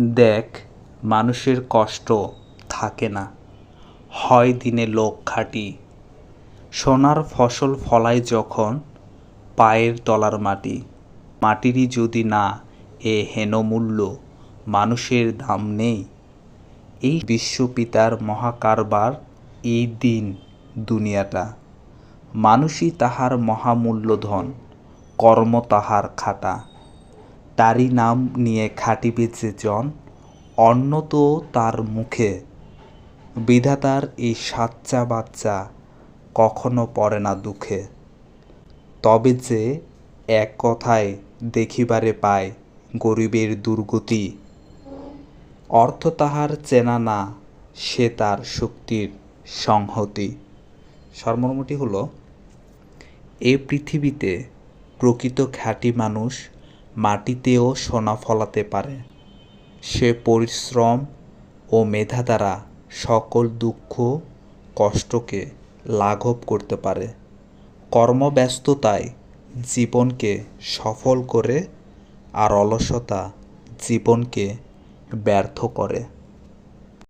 দেখ, মানুষের কষ্ট থাকে না। হয় দিনে লোক খাটি। সোনার ফসল ফলায় যখন পায়ের তলার মাটি। মাটিরই যদি না এ হেন মূল্য মানুষের দাম নেই। এই বিশ্বপিতার মহাকারবার এই দিন দুনিয়াটা। মানুষই তাহার মহামূল্যধন, কর্ম তাহার খাটা। তারই নাম নিয়ে খাটিবে যে জন অন্ন তো তার মুখে। বিধাতার এই সাচ্চা বাচ্চা কখনো পড়ে না দুঃখে। তবে যে এক কথায় দেখিবারে পায় গরিবের দুর্গতি, অর্থ তাহার চেনা না সে তার শক্তির সংহতি। সারমর্মটি হলো, এ পৃথিবীতে প্রকৃত খ্যাটি মানুষ মাটিতেও সোনা ফলাতে পারে। সে পরিশ্রম ও মেধা দ্বারা সকল দুঃখ, কষ্টকে লাঘব করতে পারে। কর্মব্যস্ততায় জীবনকে সফল করে আর অলসতা জীবনকে ব্যর্থ করে।